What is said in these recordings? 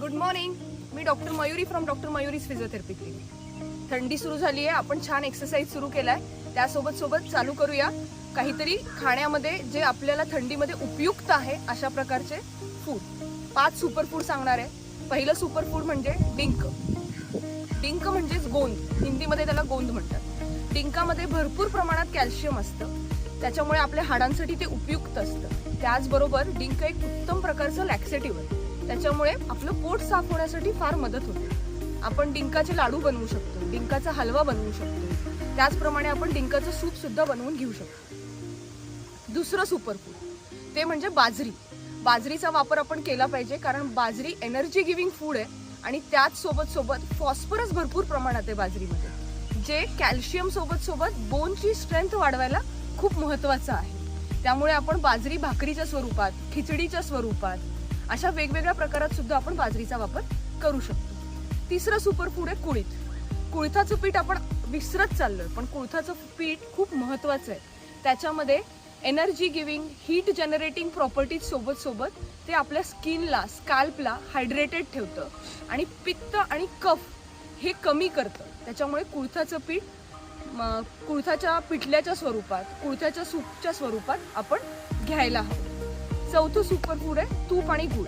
Good morning me doctor Mayuri from doctor Mayuri's physiotherapy clinic थंडी सुरू झाली आहे. आपण छान एक्सरसाइज सुरू केलाय. त्यासोबत सोबत चालू करूया. काहीतरी खाण्यामध्ये जे आपल्याला थंडीमध्ये उपयुक्त आहे अशा प्रकारचे फूड पाच सुपरफूड सांगणार आहे. पहिलं सुपरफूड म्हणजे डिंक. डिंक म्हणजेच गोंद. हिंदीमध्ये त्याला गोंद म्हणतात. डिंकामध्ये भरपूर प्रमाणात कॅल्शियम असतं. त्याच्यामुळे आपल्या हाडांसाठी ते उपयुक्त असतं. त्याचबरोबर डिंक एक उत्तम प्रकारचं लॅक्सेटिव्ह आहे. त्याच्यामुळे आपलं पोट साफ होण्यासाठी फार मदत होते. आपण डिंकाचे लाडू बनवू शकतो डिंकाचा हलवा बनवू शकतो. त्याचप्रमाणे आपण डिंकाचं सूप सुद्धा बनवून घेऊ शकतो. दुसरं सुपरफूड ते म्हणजे बाजरी. बाजरीचा वापर आपण केला पाहिजे कारण बाजरी एनर्जी गिविंग फूड आहे आणि त्याच सोबत सोबत फॉस्फरस भरपूर प्रमाणात आहे बाजरीमध्ये जे कॅल्शियम सोबत सोबत बोनची स्ट्रेंथ वाढवायला खूप महत्वाचं आहे. त्यामुळे आपण बाजरी भाकरीच्या स्वरूपात खिचडीच्या स्वरूपात अशा वेगवेगळ्या प्रकारात सुद्धा आपण बाजरीचा वापर करू शकतो. तिसरं सुपर फूड आहे कुळीथ कुळथाचं पीठ आपण विसरत चाललोय पण कुळथाचं पीठ खूप महत्त्वाचं आहे. त्याच्यामध्ये energy giving heat generating properties सोबत सोबत ते आपल्या स्किनला स्कॅल्पला हायड्रेटेड ठेवतं. आणि पित्त आणि कफ हे कमी करतं. त्याच्यामुळे कुळथाचं पीठ कुळथाच्या पिठल्याच्या स्वरूपात कुळथाच्या सूपच्या स्वरूपात आपण घ्यायला हवं. चौथं सुपर फूड आहे तूप आणि गुळ.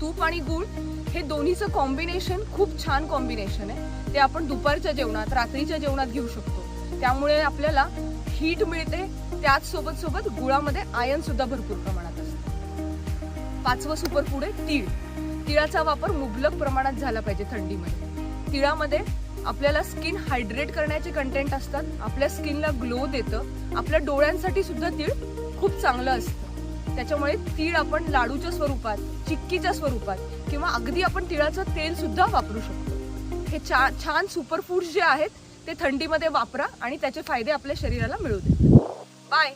तूप आणि गुळ हे दोन्हीचं कॉम्बिनेशन खूप छान कॉम्बिनेशन आहे. ते आपण दुपारच्या जेवणात रात्रीच्या जेवणात घेऊ शकतो. त्यामुळे आपल्याला हीट मिळते त्याच सोबत सोबत गुळामध्ये आयन सुद्धा भरपूर प्रमाणात असतं. पाचवं सुपर फूड आहे तीळ. तिळाचा वापर मुबलक प्रमाणात झाला पाहिजे थंडीमध्ये. तिळामध्ये आपल्याला स्किन हायड्रेट करण्याचे कंटेंट असतात. आपल्या स्किनला ग्लो देतं. आपल्या डोळ्यांसाठी सुद्धा तीळ खूप चांगलं असतं. त्याच्यामुळे तीळ आपण लाडूच्या स्वरूपात चिक्कीच्या स्वरूपात किंवा अगदी आपण तिळाचं तेल सुद्धा वापरू शकतो. हे छा छान सुपरफूड्स जे आहेत ते थंडीमध्ये वापरा आणि त्याचे फायदे आपल्या शरीराला मिळू दे. बाय